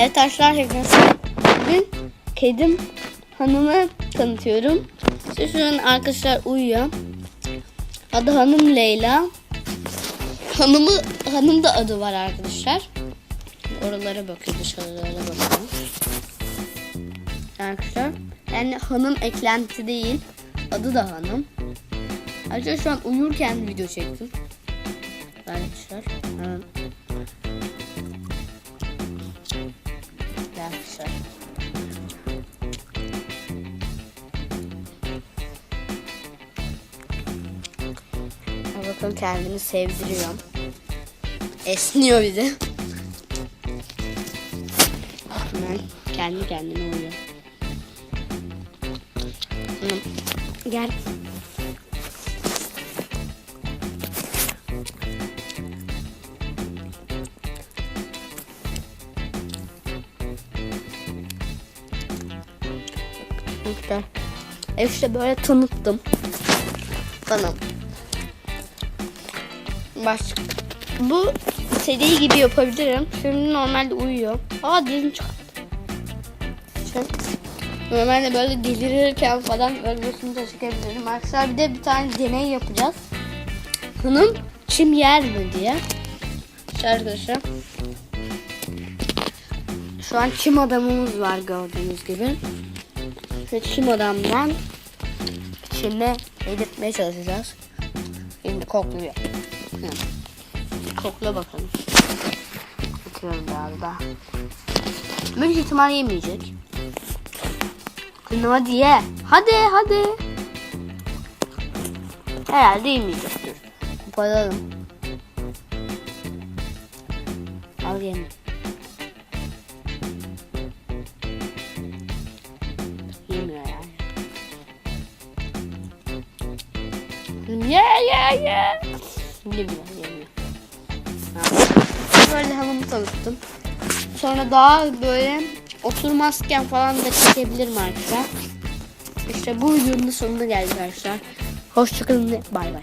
Evet arkadaşlar hepinize bugün kedim hanımı tanıtıyorum. An arkadaşlar uyuyor. Adı hanım Leyla. Hanımı hanım da adı var arkadaşlar. Oralara bakıyor dışarılara bakıyor. Arkadaşlar yani hanım eklenti değil. Adı da hanım. Ayrıca şu an uyurken video çektim. Arkadaşlar. Evet. Arkadaşlar. Bakın kendini sevdiriyor. Esniyor bir de. Hemen kendi kendine uyuyor. Hı. Gel. İşte. İşte böyle tanıttım. Bana. Başka. Bu seri gibi yapabilirim. Şimdi normalde uyuyor. Aa dilini çıkarttı. Normalde böyle delirirken falan gözümü de çıkabilirim. Arkadaşlar bir de bir tane deney yapacağız. Hanım çim yer mi diye. Arkadaşlar. Şu an çim adamımız var gördüğünüz gibi. Ve çim adamdan içine yedirtmeye çalışacağız. Şimdi kokluyor. Kokla bakalım. Bakıyorum biraz daha. Büyük ihtimal yemeyecek. Kızım hadi ye. Hadi hadi. Herhalde yemeyecektir. Koparalım. Al yeme. Ye ye ye. Yemiyor yemiyor. Böyle hamamı tanıttım. Sonra daha böyle oturmazken falan da çekebilirim arkadaşlar. İşte bu videonun sonuna geldik arkadaşlar. Hoşçakalın bay bay.